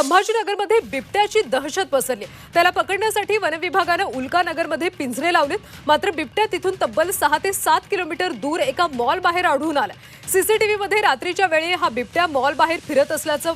संभाजीनगरमध्ये बिबट्याची दहशत पसरली. त्याला पकडण्यासाठी वनविभागानं उल्कानगरमध्ये पिंजरे लावलेत. मात्र बिबट्या तिथून तब्बल सहा ते सात किलोमीटर दूर एका मॉल बाहेर आढळून आला. सीसीटीव्हीमध्ये रात्रीच्या वेळी हा बिबट्या मॉल बाहेर फिरत असल्याचं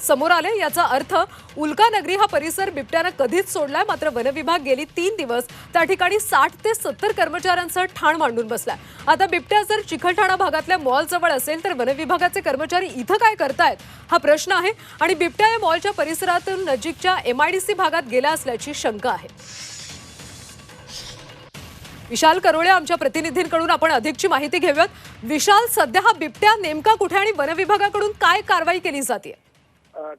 समोर आले. याचा अर्थ उल्कानगरी हा परिसर बिबट्यानं कधीच सोडलाय मात्र वनविभाग गेली तीन दिवस त्या ठिकाणी साठ ते सत्तर कर्मचाऱ्यांसह ठाण मांडून बसलाय. आता बिबट्या जर चिखलठाणा भागातल्या मॉलजवळ असेल तर वनविभागाचे कर्मचारी इथं काय करतायत हा प्रश्न आहे. आणि बिबट्या या मॉलच्या परिसरातून नजीकच्या एमआयडीसी भागात गेला असल्याची शंका आहे. विशाल करोळे आमच्या प्रतिनिधींकडून आपण अधिकची माहिती घेऊयात. विशाल सध्या हा बिबट्या नेमका कुठे आणि वनविभागाकडून काय कारवाई केली जाते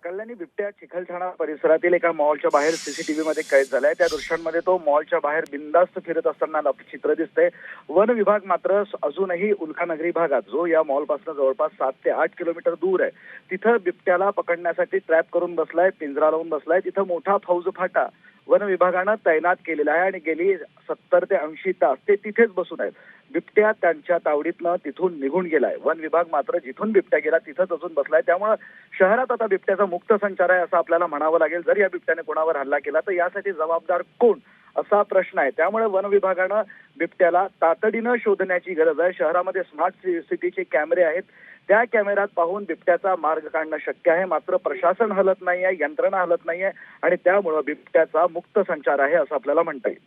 कल्याणी बिबट्या चिखलठाणा परिसरातील एका मॉलच्या बाहेर सीसीटीव्ही मध्ये कैद झालाय. त्या दृश्यांमध्ये तो मॉलच्या बाहेर बिंदास्त फिरत असताना चित्र दिसतंय. वन विभाग मात्र अजूनही उल्कानगरी भागात जो या मॉलपासून जवळपास सात ते आठ किलोमीटर दूर आहे. तिथं बिबट्याला पकडण्यासाठी ट्रॅप करून बसलाय पिंजरा लावून बसलाय. तिथं मोठा फौज फाटा वन विभागानं तैनात केलेला आहे आणि गेली सत्तर ते ऐंशी तास ते तिथेच बसून आहेत. बिबट्या त्यांच्या तावडीतनं तिथून निघून गेलाय. वन विभाग मात्र जिथून बिबट्या गेला तिथंच अजून बसलाय. त्यामुळं शहरात आता बिबट्याचा मुक्त संचार आहे असं आपल्याला म्हणावं लागेल. जर या बिबट्याने कोणावर हल्ला केला तर यासाठी जबाबदार कोण असा प्रश्न आहे. त्यामुळे वन विभागानं बिबट्याला तातडीनं शोधण्याची गरज आहे. शहरामध्ये स्मार्ट सिटीचे कॅमेरे आहेत. त्या कॅमेऱ्यात पाहून बिबट्याचा मार्ग काढणं शक्य आहे. मात्र प्रशासन हलत नाही आहे यंत्रणा हलत नाहीये आणि त्यामुळं बिबट्याचा मुक्त संचार आहे असं आपल्याला म्हणता येईल.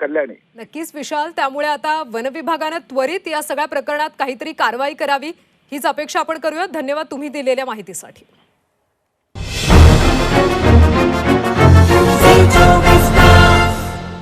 कल्याणी. नक्कीच विशाल त्यामुळे आता वन विभागानं त्वरित या सगळ्या प्रकरणात काहीतरी कारवाई करावी हीच अपेक्षा आपण करूयात. धन्यवाद तुम्ही दिलेल्या माहितीसाठी.